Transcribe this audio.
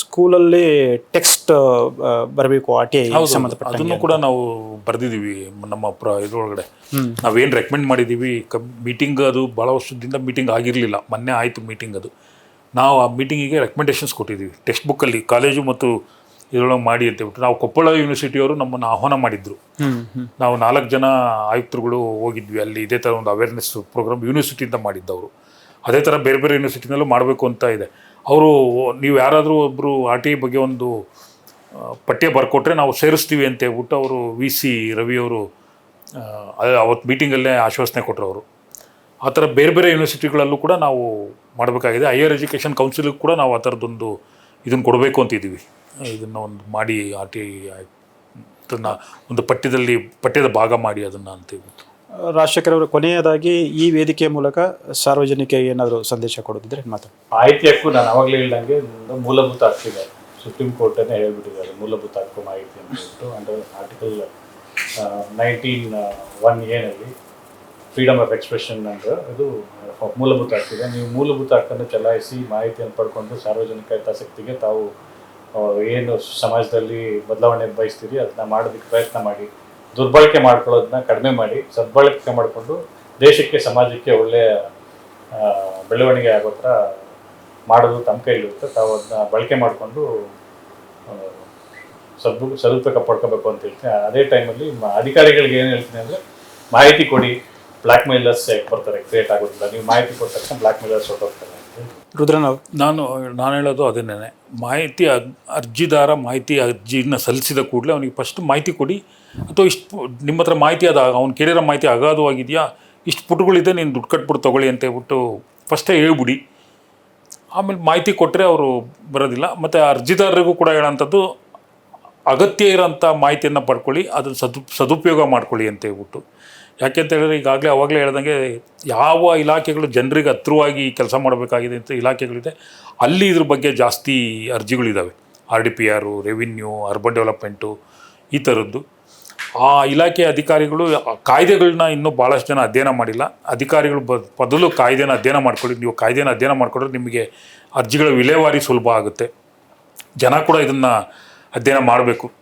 ಸ್ಕೂಲಲ್ಲಿ ಟೆಕ್ಸ್ಟ್ ಬರಬೇಕು R T I ಸಂಬಂಧಪಟ್ಟ ಅದನ್ನು ಕೂಡ ನಾವು ಬರೆದಿದ್ದೀವಿ ನಮ್ಮ ಪ್ರ ಇದ್ರೊಳಗಡೆ. ನಾವೇನು ರೆಕಮೆಂಡ್ ಮಾಡಿದ್ದೀವಿ ಕ ಮೀಟಿಂಗ್ ಅದು ಭಾಳ ವರ್ಷದಿಂದ ಮೀಟಿಂಗ್ ಆಗಿರಲಿಲ್ಲ. ಮೊನ್ನೆ ಆಯಿತು ಮೀಟಿಂಗ್ ಅದು. ನಾವು ಆ ಮೀಟಿಂಗಿಗೆ ರೆಕಮೆಂಡೇಷನ್ಸ್ ಕೊಟ್ಟಿದ್ದೀವಿ. ಟೆಕ್ಸ್ಟ್ ಬುಕ್ಕಲ್ಲಿ ಕಾಲೇಜು ಮತ್ತು ಇದರೊಳಗೆ ಮಾಡಿ ಅಂತ ಹೇಳ್ಬಿಟ್ಟು. ನಾವು ಕೊಪ್ಪಳ ಯೂನಿವರ್ಸಿಟಿಯವರು ನಮ್ಮನ್ನು ಆಹ್ವಾನ ಮಾಡಿದ್ರು. ನಾವು ನಾಲ್ಕು ಜನ ಆಯುಕ್ತರುಗಳು ಹೋಗಿದ್ವಿ. ಅಲ್ಲಿ ಇದೇ ಥರ ಒಂದು ಅವೇರ್ನೆಸ್ ಪ್ರೋಗ್ರಾಮ್ ಯೂನಿವರ್ಸಿಟಿಯಿಂದ ಮಾಡಿದ್ದವರು. ಅದೇ ಥರ ಬೇರೆ ಬೇರೆ ಯೂನಿವರ್ಸಿಟಿನಲ್ಲೂ ಮಾಡಬೇಕು ಅಂತ ಇದೆ. ಅವರು ನೀವು ಯಾರಾದರೂ ಒಬ್ಬರು ಆರ್ ಟಿ ಐ ಬಗ್ಗೆ ಒಂದು ಪಠ್ಯ ಬರ್ಕೊಟ್ರೆ ನಾವು ಸೇರಿಸ್ತೀವಿ ಅಂತ ಹೇಳ್ಬಿಟ್ಟು ಅವರು ವಿ ಸಿ ರವಿಯವರು ಅವತ್ತು ಮೀಟಿಂಗಲ್ಲೇ ಆಶ್ವಾಸನೆ ಕೊಟ್ಟರು ಅವರು. ಆ ಥರ ಬೇರೆ ಬೇರೆ ಯೂನಿವರ್ಸಿಟಿಗಳಲ್ಲೂ ಕೂಡ ನಾವು ಮಾಡಬೇಕಾಗಿದೆ. ಹೈಯರ್ ಎಜುಕೇಷನ್ ಕೌನ್ಸಿಲಿಗೆ ಕೂಡ ನಾವು ಆ ಥರದ್ದೊಂದು ಇದನ್ನು ಕೊಡಬೇಕು ಅಂತಿದ್ದೀವಿ ಇದನ್ನು ಒಂದು ಮಾಡಿ ಆರ್ ಟಿ ಐ ಅದನ್ನು ಒಂದು ಪಠ್ಯದಲ್ಲಿ, ಪಠ್ಯದ ಭಾಗ ಮಾಡಿ ಅದನ್ನು ಅಂತ ಹೇಳ್ಬಿಟ್ಟು. ರಾಜಶೇಖರ್ ಕೊನೆಯದಾಗಿ ಈ ವೇದಿಕೆ ಮೂಲಕ ಸಾರ್ವಜನಿಕರಿಗೆ ಏನಾದರೂ ಸಂದೇಶ ಕೊಡೋದಿದ್ರೆ ಮಾತ್ರ ಮಾಹಿತಿಯಕ್ಕೂ ನಾನು ಅವಾಗಲೇ ಹೇಳ್ದಂಗೆ ಮೂಲಭೂತ ಹಕ್ಕಿದೆ ಸುಪ್ರೀಂ ಕೋರ್ಟನ್ನೇ ಹೇಳ್ಬಿಟ್ಟಿದ್ದಾರೆ, ಮೂಲಭೂತ ಹಕ್ಕು ಮಾಹಿತಿ ಅಂತ ಹೇಳ್ಬಿಟ್ಟು. ಅಂಡರ್ ಆರ್ಟಿಕಲ್ ನೈನ್ಟೀನ್ ಒನ್ ಏನಲ್ಲಿ ಫ್ರೀಡಮ್ ಆಫ್ ಎಕ್ಸ್ಪ್ರೆಷನ್ ಅಂದ್ರೆ ಅದು ಮೂಲಭೂತ ಹಕ್ಕಿದೆ ನೀವು ಮೂಲಭೂತ ಹಕ್ಕನ್ನು ಚಲಾಯಿಸಿ ಮಾಹಿತಿಯನ್ನು ಪಡ್ಕೊಂಡು ಸಾರ್ವಜನಿಕ ಹಿತಾಸಕ್ತಿಗೆ ತಾವು ಏನು ಸಮಾಜದಲ್ಲಿ ಬದಲಾವಣೆ ಬಯಸ್ತೀರಿ, ಅದನ್ನ ಮಾಡೋದಕ್ಕೆ ಪ್ರಯತ್ನ ಮಾಡಿ. ದುರ್ಬಳಕೆ ಮಾಡ್ಕೊಳ್ಳೋದನ್ನ ಕಡಿಮೆ ಮಾಡಿ ಸದ್ಬಳಕೆ ಮಾಡಿಕೊಂಡು ದೇಶಕ್ಕೆ ಸಮಾಜಕ್ಕೆ ಒಳ್ಳೆಯ ಬೆಳವಣಿಗೆ ಆಗೋ ಥರ ಮಾಡೋದು ತಮ್ಮ ಕೈಲಿರುತ್ತೆ. ತಾವು ಅದನ್ನ ಬಳಕೆ ಮಾಡಿಕೊಂಡು ಸದ್ಬು ಸದುಪಯೋಗ ಪಡ್ಕೋಬೇಕು ಅಂತ ಹೇಳ್ತೀನಿ. ಅದೇ ಟೈಮಲ್ಲಿ ಅಧಿಕಾರಿಗಳಿಗೆ ಏನು ಹೇಳ್ತೀನಿ ಅಂದರೆ ಮಾಹಿತಿ ಕೊಡಿ. ಬ್ಲ್ಯಾಕ್ ಮೇಲರ್ಸ್ ಯಾಕೆ ಬರ್ತಾರೆ ಕ್ರಿಯೇಟ್ ಆಗೋದಿಲ್ಲ ನೀವು ಮಾಹಿತಿ ಕೊಟ್ಟ ತಕ್ಷಣ ಬ್ಲ್ಯಾಕ್ ಮೇಲರ್ಸ್ ಹೊರಟೋಗ್ತಾರೆ ಅಂತ ರುದ್ರನ್ ನಾನು ನಾನು ಹೇಳೋದು ಅದನ್ನೇ. ಮಾಹಿತಿ ಅರ್ಜಿದಾರ ಮಾಹಿತಿ ಅರ್ಜಿನ ಸಲ್ಲಿಸಿದ ಕೂಡಲೇ ಅವನಿಗೆ ಫಸ್ಟ್ ಮಾಹಿತಿ ಕೊಡಿ. ಅಥವಾ ಇಷ್ಟು ನಿಮ್ಮ ಹತ್ರ ಮಾಹಿತಿ ಅದ ಅವ್ನು ಕೇಳಿರೋ ಮಾಹಿತಿ ಅಗಾಧವಾಗಿದೆಯಾ? ಇಷ್ಟು ಪುಟಗಳಿದೆ, ನೀನು ದುಡ್ಡು ಕಟ್ಬಿಟ್ಟು ತೊಗೊಳ್ಳಿ ಅಂತ ಹೇಳ್ಬಿಟ್ಟು ಫಸ್ಟೇ ಹೇಳ್ಬಿಡಿ. ಆಮೇಲೆ ಮಾಹಿತಿ ಕೊಟ್ಟರೆ ಅವರು ಬರೋದಿಲ್ಲ. ಮತ್ತು ಅರ್ಜಿದಾರರಿಗೂ ಕೂಡ ಹೇಳೋಂಥದ್ದು, ಅಗತ್ಯ ಇರೋಂಥ ಮಾಹಿತಿಯನ್ನು ಪಡ್ಕೊಳ್ಳಿ, ಅದನ್ನು ಸದು, ಸದುಪಯೋಗ ಮಾಡ್ಕೊಳ್ಳಿ ಅಂತ ಹೇಳ್ಬಿಟ್ಟು. ಯಾಕೆ ಅಂತ ಹೇಳಿದ್ರೆ, ಈಗಾಗಲೇ ಅವಾಗಲೇ ಹೇಳ್ದಂಗೆ ಯಾವ ಇಲಾಖೆಗಳು ಜನರಿಗೆ ಹತ್ರವಾಗಿ ಕೆಲಸ ಮಾಡಬೇಕಾಗಿದೆ ಅಂತ ಇಲಾಖೆಗಳಿದೆ. ಅಲ್ಲಿ ಇದ್ರ ಬಗ್ಗೆ ಜಾಸ್ತಿ ಅರ್ಜಿಗಳಿದ್ದಾವೆ R D P R, revenue, urban development, ಈ ಥರದ್ದು. ಆ ಇಲಾಖೆ ಅಧಿಕಾರಿಗಳು ಕಾಯ್ದೆಗಳನ್ನ ಇನ್ನೂ ಭಾಳಷ್ಟು ಜನ ಅಧ್ಯಯನ ಮಾಡಿಲ್ಲ. ಅಧಿಕಾರಿಗಳು ಬದಲು ಕಾಯ್ದೆನ ಅಧ್ಯಯನ ಮಾಡ್ಕೊಳ್ಳಿ ನೀವು ಕಾಯ್ದೆನ ಅಧ್ಯಯನ ಮಾಡಿಕೊಂಡ್ರೆ ನಿಮಗೆ ಅರ್ಜಿಗಳ ವಿಲೇವಾರಿ ಸುಲಭ ಆಗುತ್ತೆ. ಜನ ಕೂಡ ಇದನ್ನು ಅಧ್ಯಯನ ಮಾಡಬೇಕು.